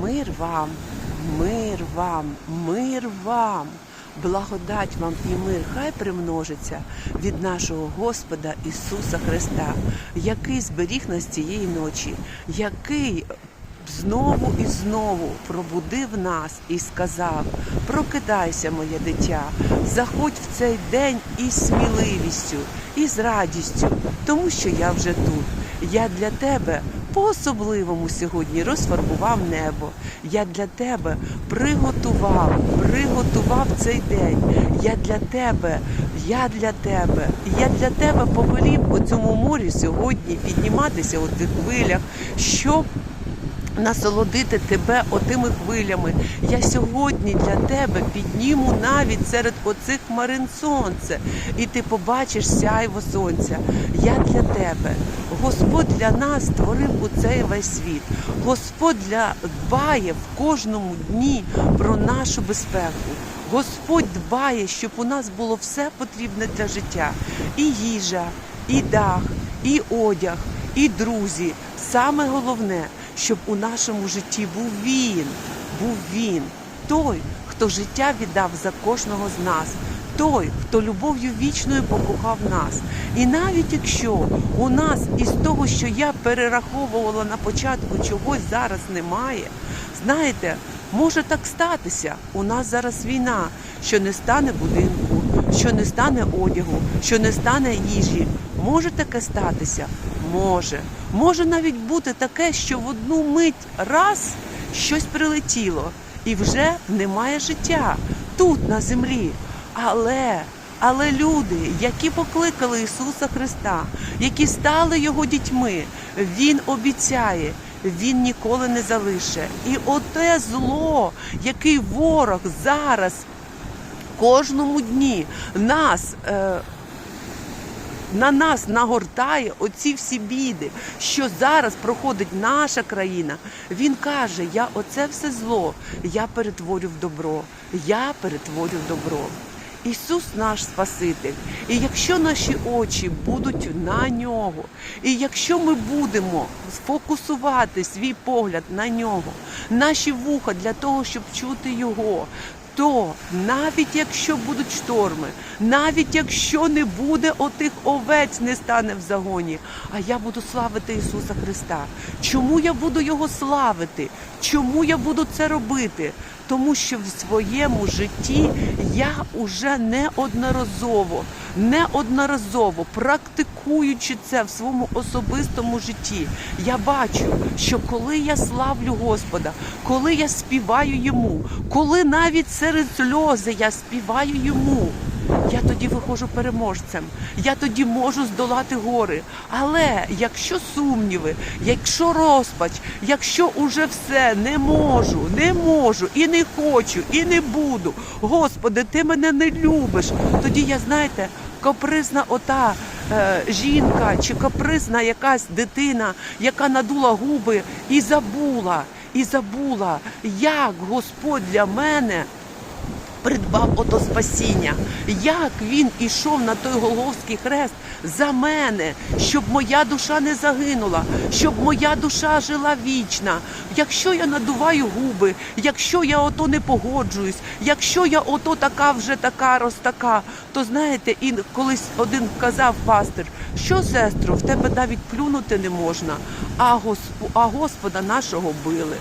Мир вам, мир вам, мир вам, благодать вам і мир хай примножиться від нашого Господа Ісуса Христа, який зберіг нас цієї ночі, який знову і знову пробудив нас і сказав: Прокидайся, моє дитя, заходь в цей день із сміливістю, і з радістю, тому що я вже тут. Я для тебе по-особливому сьогодні розфарбував небо. Я для тебе приготував, приготував цей день. Я для тебе, я для тебе, я для тебе повелів у цьому морі сьогодні підніматися у тих хвилях, щоб насолодити тебе отими хвилями. Я сьогодні для тебе підніму навіть серед оцих хмарин сонце, і ти побачиш сяйво сонця. Я для тебе. Господь для нас створив у цей весь світ. Господь для дбає в кожному дні про нашу безпеку. Господь дбає, щоб у нас було все потрібне для життя: і їжа, і дах, і одяг, і друзі. Саме головне, щоб у нашому житті був він, був він, той, хто життя віддав за кожного з нас. Той, хто любов'ю вічною покохав нас. І навіть якщо у нас із того, що я перераховувала на початку, чогось зараз немає, знаєте, може так статися. У нас зараз війна, що не стане будинку, що не стане одягу, що не стане їжі. Може таке статися? Може. Може навіть бути таке, що в одну мить раз щось прилетіло і вже немає життя тут, на землі. Але, але люди, які покликали Ісуса Христа, які стали Його дітьми, Він обіцяє, Він ніколи не залише. І оте зло, який ворог зараз кожному дні нас. Е, на нас нагортає оці всі біди, що зараз проходить наша країна. Він каже: Я оце все зло, я перетворю в добро, я перетворю в добро. Ісус наш Спаситель. І якщо наші очі будуть на нього, і якщо ми будемо сфокусувати свій погляд на нього, наші вуха для того, щоб чути Його, то навіть якщо будуть шторми, навіть якщо не буде отих овець, не стане в загоні, а я буду славити Ісуса Христа. Чому я буду Його славити? Чому я буду це робити? Тому що в своєму житті я уже неодноразово, неодноразово практикуючи це в своєму особистому житті, я бачу, що коли я славлю Господа, коли я співаю йому, коли навіть серед сльози я співаю йому. Я тоді виходжу переможцем, я тоді можу здолати гори. Але якщо сумніви, якщо розпач, якщо уже все не можу, не можу і не хочу, і не буду, Господи, ти мене не любиш. Тоді я, знаєте, капризна ота е, жінка чи капризна якась дитина, яка надула губи і забула, і забула, як Господь для мене придбав ото спасіння, як він ішов на той Голговський хрест за мене, щоб моя душа не загинула, щоб моя душа жила вічна. Якщо я надуваю губи, якщо я ото не погоджуюсь, якщо я ото така вже така розтака, то знаєте, і колись один казав пастир, що сестру, в тебе навіть плюнути не можна, а, Госп... а Господа нашого били.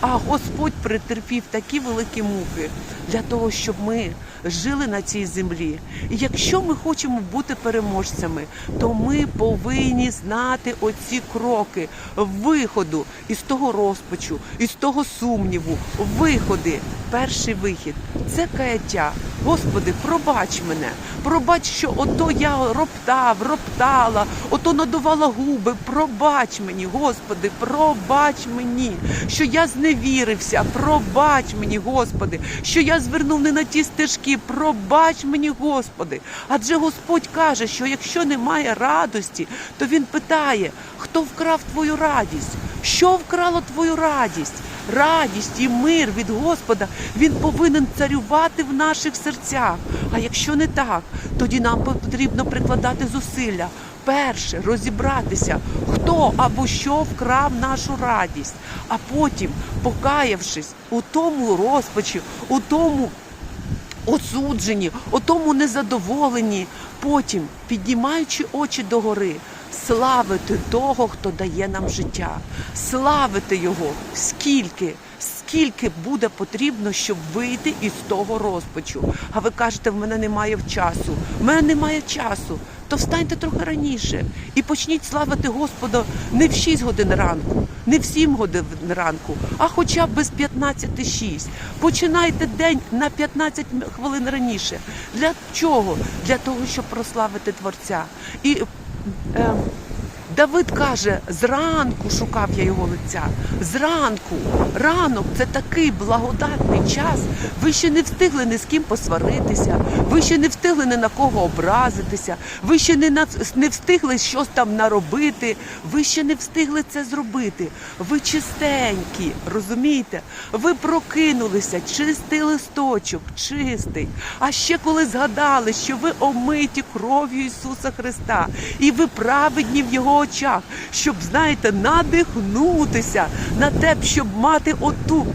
А Господь претерпів такі великі муки для того, щоб ми жили на цій землі. І якщо ми хочемо бути переможцями, то ми повинні знати оці кроки виходу із того розпачу, із того сумніву, виходи. Перший вихід це каяття. Господи, пробач мене, пробач, що ото я роптав, роптала, ото надувала губи. Пробач мені, Господи, пробач мені, що я зневірився, пробач мені, Господи, що я звернув не на ті стежки. Пробач мені, Господи. Адже Господь каже, що якщо немає радості, то Він питає, хто вкрав твою радість? Що вкрало твою радість? Радість і мир від Господа він повинен царювати в наших серцях. А якщо не так, тоді нам потрібно прикладати зусилля перше розібратися, хто або що вкрав нашу радість, а потім, покаявшись у тому розпачі, у тому осуджені, у тому незадоволенні, потім, піднімаючи очі догори, славити того, хто дає нам життя, славити його скільки. Скільки буде потрібно, щоб вийти із того розпачу? А ви кажете, в мене немає часу. В мене немає часу. То встаньте трохи раніше і почніть славити Господа не в 6 годин ранку, не в 7 годин ранку, а хоча б без 15.6. Починайте день на 15 хвилин раніше. Для чого? Для того, щоб прославити Творця. І е, Давид каже: зранку шукав я його лиця. Зранку, ранок це такий благодатний час. Ви ще не встигли ні з ким посваритися, ви ще не встигли ні на кого образитися, ви ще не, на, не встигли щось там наробити, ви ще не встигли це зробити. Ви чистенькі, розумієте? Ви прокинулися, чистий листочок, чистий. А ще коли згадали, що ви омиті кров'ю Ісуса Христа, і ви праведні в Його очах, щоб, знаєте, надихнутися на те, щоб мати оту.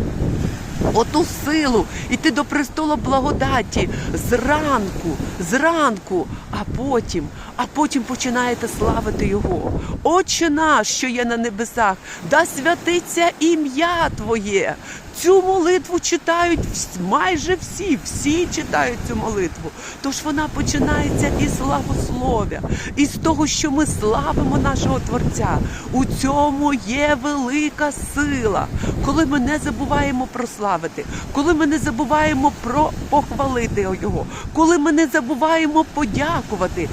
Оту силу іти до престолу благодаті зранку, зранку, а потім, а потім починаєте славити Його. Отче наш, що є на небесах, да святиться ім'я Твоє. Цю молитву читають майже всі, всі читають цю молитву. Тож вона починається із славослов'я, із того, що ми славимо нашого Творця. У цьому є велика сила, коли ми не забуваємо прославити, коли ми не забуваємо про похвалити Його, коли ми не забуваємо подякувати,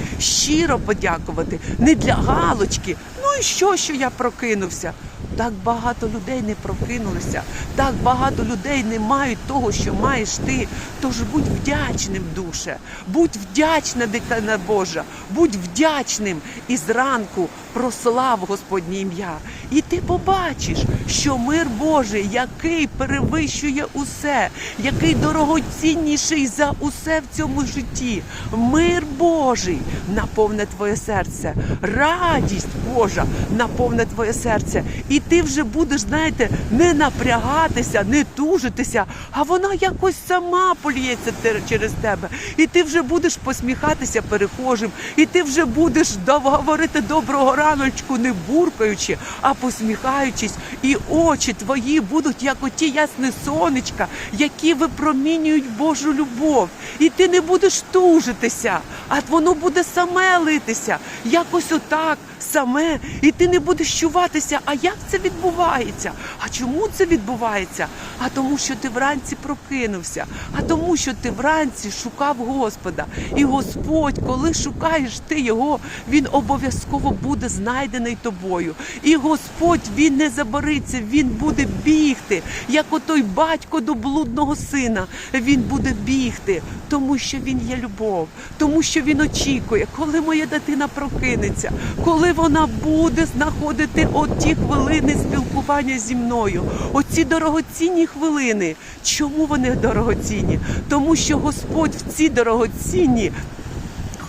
щиро подякувати, не для галочки. Ну і що, що я прокинувся? Так багато людей не прокинулися, так багато людей не мають того, що маєш ти. Тож будь вдячним, душе, будь вдячна, дитина Божа, будь вдячним і зранку прослав Господнє ім'я. І ти побачиш, що мир Божий, який перевищує усе, який дорогоцінніший за усе в цьому житті. Мир Божий наповне твоє серце, радість Божа наповне твоє серце. І ти вже будеш, знаєте, не напрягатися, не тужитися, а вона якось сама поліється через тебе. І ти вже будеш посміхатися перехожим, і ти вже будеш говорити доброго раночку, не буркаючи, а посміхаючись. І очі твої будуть як оті ясні сонечка, які випромінюють Божу любов. І ти не будеш тужитися, а воно буде саме литися, якось отак саме, і ти не будеш чуватися. А як це відбувається? А чому це відбувається? А тому, що ти вранці прокинувся, а тому, що ти вранці шукав Господа. І Господь, коли шукаєш ти його, він обов'язково буде знайдений тобою. І Господь він не забориться, він буде бігти, як отой батько до блудного сина. Він буде бігти, тому що він є любов, тому що він очікує, коли моя дитина прокинеться, коли вона буде знаходити оті хвилини спілкування зі мною, оці дорогоцінні хвилини. Чому вони дорогоцінні? Тому що Господь в ці дорогоцінні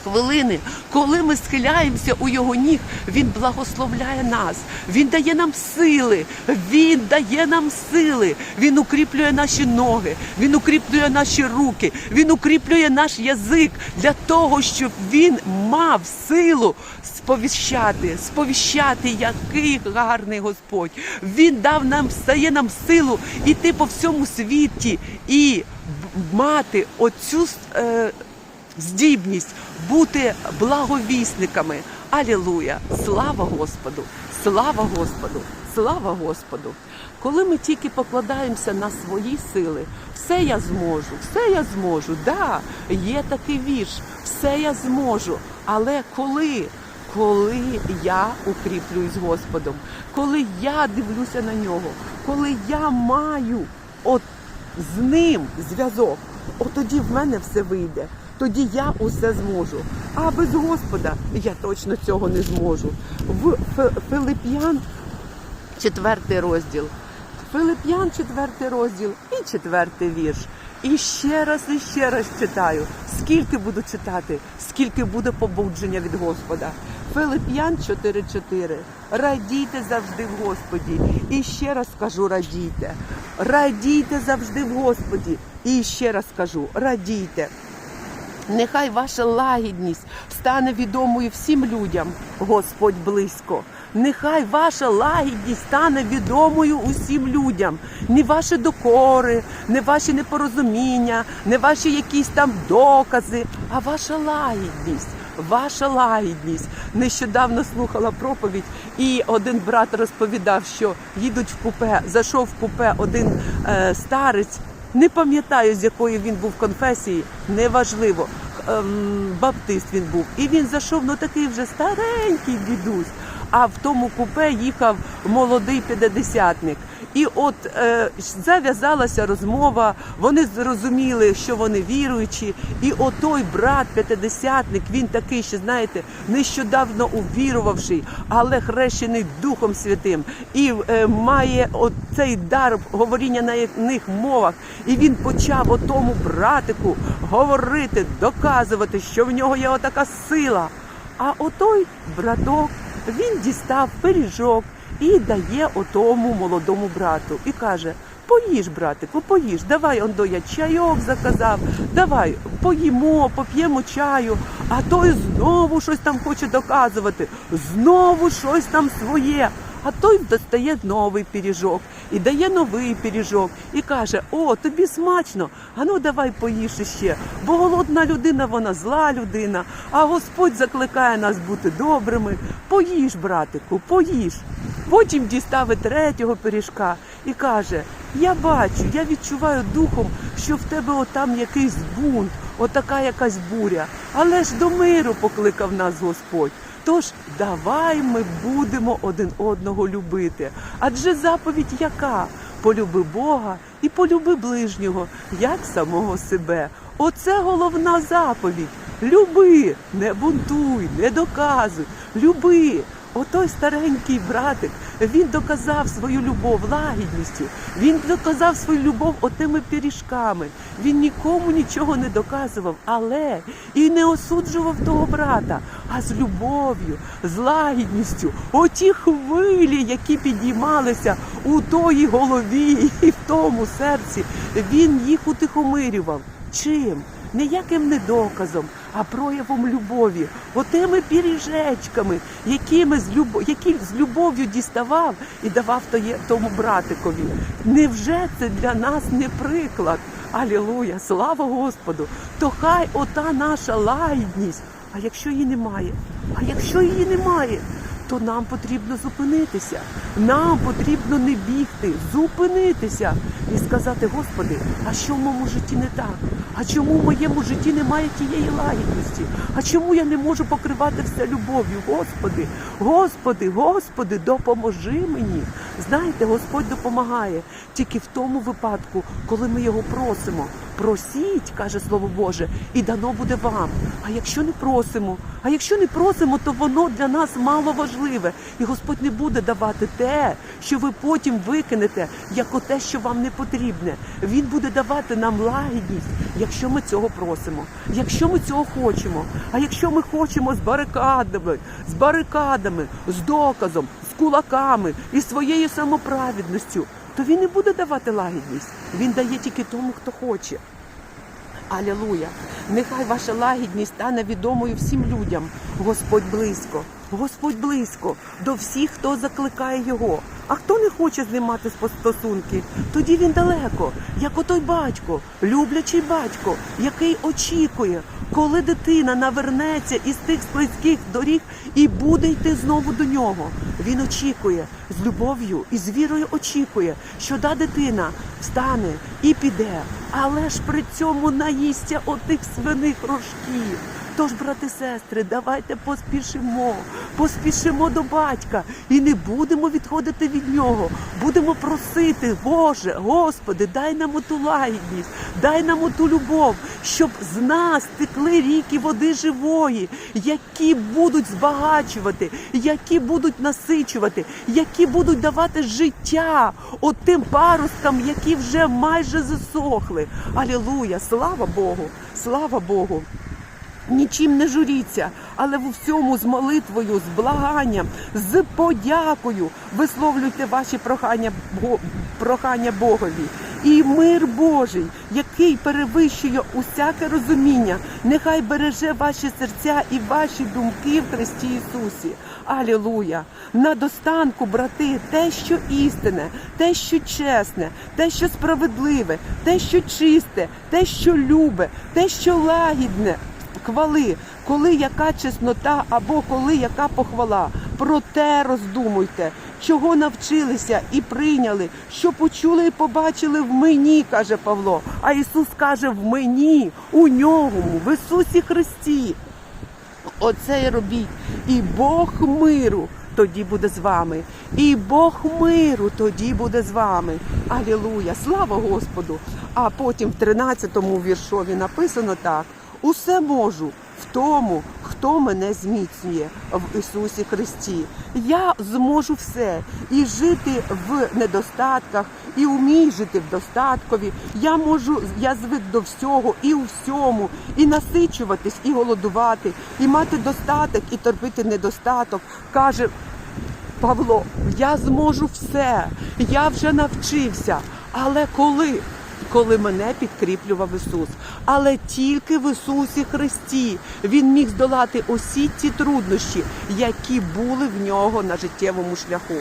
хвилини, коли ми схиляємося у його ніг, він благословляє нас, він дає нам сили, він дає нам сили, він укріплює наші ноги, він укріплює наші руки, він укріплює наш язик для того, щоб він мав силу сповіщати, сповіщати, який гарний Господь. Він дав нам, стає нам силу іти по всьому світі і мати оцю е, здібність бути благовісниками. Алілуя! Слава Господу! Слава Господу! Слава Господу! Коли ми тільки покладаємося на свої сили, все я зможу, все я зможу. Да, є такий вірш, все я зможу. Але коли, коли я укріплююсь Господом, коли я дивлюся на нього, коли я маю от з ним зв'язок, от тоді в мене все вийде. Тоді я усе зможу. А без Господа я точно цього не зможу. В Филип'ян, четвертий розділ. Филип'ян, четвертий розділ і четвертий вірш. І ще раз, і ще раз читаю. Скільки буду читати, скільки буде побудження від Господа. Филип'ян 4.4. Радійте завжди в Господі. І ще раз скажу, радійте. Радійте завжди в Господі. І ще раз скажу, радійте. Нехай ваша лагідність стане відомою всім людям, Господь близько. Нехай ваша лагідність стане відомою усім людям. Не ваші докори, не ваші непорозуміння, не ваші якісь там докази, а ваша лагідність. Ваша лагідність. Нещодавно слухала проповідь, і один брат розповідав, що їдуть в купе. Зайшов в купе один е, старець. Не пам'ятаю, з якої він був конфесії, неважливо. Ем, баптист він був. І він зайшов, ну такий вже старенький дідусь. А в тому купе їхав молодий п'ятдесятник. І от е, зав'язалася розмова, вони зрозуміли, що вони віруючі. І отой брат п'ятидесятник, він такий, ще знаєте, нещодавно увірувавший, але хрещений Духом Святим, і е, має оцей дар говоріння на них мовах. І він почав отому братику говорити, доказувати, що в нього є отака сила. А отой браток він дістав пиріжок і дає отому молодому брату і каже: Поїж, братику, поїж, давай ондо я чайок заказав, давай поїмо, поп'ємо чаю, а той знову щось там хоче доказувати, знову щось там своє. А той достає новий пиріжок і дає новий пиріжок і каже: О, тобі смачно, а ну давай поїж іще. Бо голодна людина, вона зла людина, а Господь закликає нас бути добрими. Поїж, братику, поїж. Потім дістав і третього пиріжка і каже: Я бачу, я відчуваю духом, що в тебе отам якийсь бунт, отака якась буря. Але ж до миру покликав нас Господь. Тож давай ми будемо один одного любити. Адже заповідь яка? Полюби Бога і полюби ближнього, як самого себе. Оце головна заповідь. Люби, не бунтуй, не доказуй, люби. Отой старенький братик, він доказав свою любов лагідністю, він доказав свою любов отими пиріжками. Він нікому нічого не доказував, але і не осуджував того брата, а з любов'ю, з лагідністю, оті хвилі, які підіймалися у тої голові і в тому серці, він їх утихомирював. Чим? Ніяким не доказом, а проявом любові, отими піріжечками, якими з любов, які з любов'ю діставав і давав тому братикові. Невже це для нас не приклад? Алілуя, слава Господу! То хай ота наша лагідність. А якщо її немає, а якщо її немає, то нам потрібно зупинитися. Нам потрібно не бігти, зупинитися і сказати, Господи, а що в моєму житті не так? А чому в моєму житті немає тієї лагідності? А чому я не можу покривати все любов'ю? Господи, Господи, Господи, допоможи мені. Знаєте, Господь допомагає тільки в тому випадку, коли ми його просимо. Просіть, каже Слово Боже, і дано буде вам. А якщо не просимо, а якщо не просимо, то воно для нас мало важливе. І Господь не буде давати те, що ви потім викинете, як оте, що вам не потрібне. Він буде давати нам лагідність, якщо ми цього просимо, якщо ми цього хочемо. А якщо ми хочемо з барикадами, з барикадами, з доказом, з кулаками і своєю самоправедністю, то він не буде давати лагідність. Він дає тільки тому, хто хоче. Алілуя! Нехай ваша лагідність стане відомою всім людям. Господь близько, Господь близько до всіх, хто закликає його. А хто не хоче з ним мати стосунки, тоді він далеко, як отой батько, люблячий батько, який очікує, коли дитина навернеться із тих слизьких доріг і буде йти знову до нього. Він очікує з любов'ю і з вірою очікує, що та дитина встане і піде, але ж при цьому наїсться отих свиних рожків. Тож, брати сестри, давайте поспішимо, поспішимо до батька і не будемо відходити від нього. Будемо просити, Боже, Господи, дай нам оту лагідність, дай нам оту любов, щоб з нас текли ріки води живої, які будуть збагачувати, які будуть насичувати, які будуть давати життя от тим паросткам, які вже майже засохли. Алілуя! Слава Богу! Слава Богу! Нічим не журіться, але в всьому з молитвою, з благанням, з подякою висловлюйте ваші прохання, прохання Богові. І мир Божий, який перевищує усяке розуміння, нехай береже ваші серця і ваші думки в Христі Ісусі. Алілуя! На достанку, брати, те, що істинне, те, що чесне, те, що справедливе, те, що чисте, те, що любе, те, що лагідне. Хвали, коли яка чеснота або коли яка похвала. Про те роздумуйте, чого навчилися і прийняли, що почули і побачили в мені, каже Павло. А Ісус каже в мені, у ньому, в Ісусі Христі. Оце й робіть. І Бог миру тоді буде з вами. І Бог миру тоді буде з вами. Алілуя! Слава Господу! А потім в 13-му віршові написано так: усе можу в тому, хто мене зміцнює в Ісусі Христі. Я зможу все і жити в недостатках, і вмію жити в достаткові. Я можу, я звик до всього і у всьому, і насичуватись, і голодувати, і мати достаток, і терпіти недостаток. Каже Павло, я зможу все, я вже навчився. Але коли? Коли мене підкріплював Ісус, але тільки в Ісусі Христі Він міг здолати усі ці труднощі, які були в нього на життєвому шляху.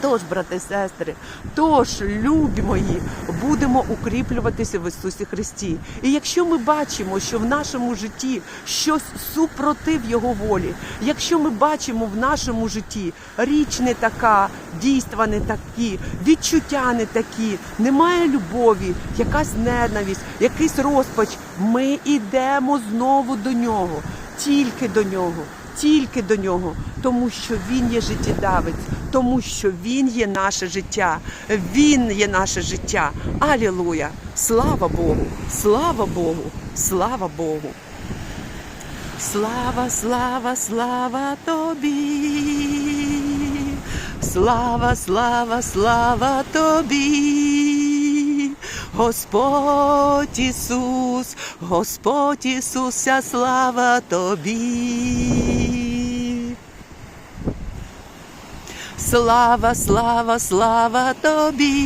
Тож, брати сестри, тож, любі мої, будемо укріплюватися в Ісусі Христі. І якщо ми бачимо, що в нашому житті щось супротив Його волі, якщо ми бачимо в нашому житті річ не така, дійства не такі, відчуття не такі, немає любові, якась ненависть, якийсь розпач, ми йдемо знову до нього, тільки до нього тільки до нього, тому що він є життєдавець, тому що він є наше життя, він є наше життя. Алілуя! Слава Богу! Слава Богу! Слава Богу! Слава, слава, слава тобі! Слава, слава, слава тобі! Господь Ісус, Господь Ісуся, слава тобі. Слава, слава, слава тобі.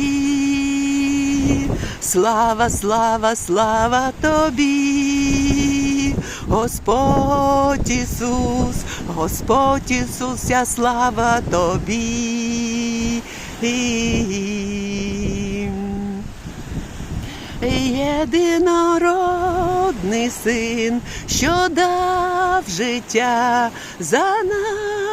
Слава, слава, слава тобі. Господь Ісус, Господь Ісуся, слава тобі. Єдинородний син, що дав життя за нас.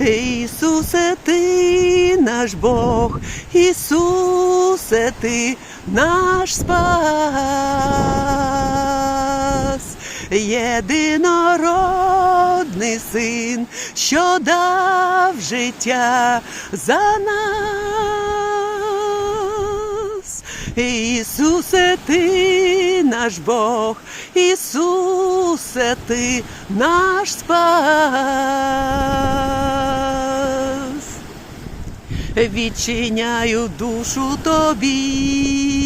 Ісусе, ти наш Бог, Ісусе, ти наш спас. Єдинородний син, що дав життя за нас. Ісусе, ти наш Бог, Ісусе, ти наш спас. Відчиняю душу тобі,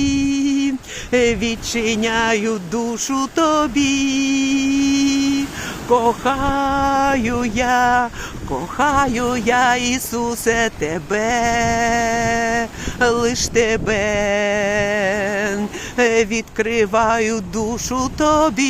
відчиняю душу тобі, кохаю я, кохаю я, Ісусе, тебе, лиш тебе, відкриваю душу тобі,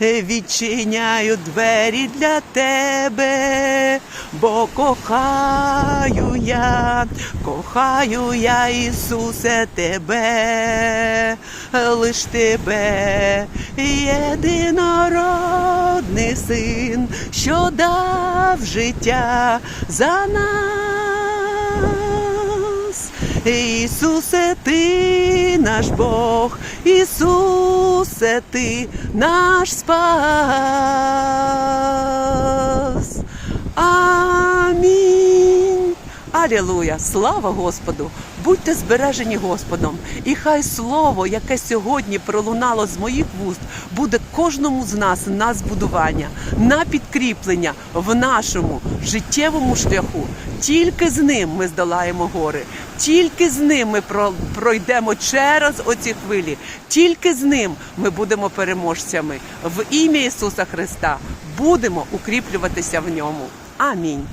відчиняю двері для тебе, бо кохаю я, кохаю я, Ісусе, тебе, лиш тебе, єдинородний син, що дав життя за нас. Ісусе, ти наш Бог, Ісусе, ти наш спас. Амінь. Алілуя! Слава Господу! Будьте збережені Господом, і хай слово, яке сьогодні пролунало з моїх вуст, буде кожному з нас на збудування, на підкріплення в нашому життєвому шляху. Тільки з ним ми здолаємо гори, тільки з ним ми пройдемо через оці хвилі, тільки з ним ми будемо переможцями. В ім'я Ісуса Христа будемо укріплюватися в ньому. Амінь.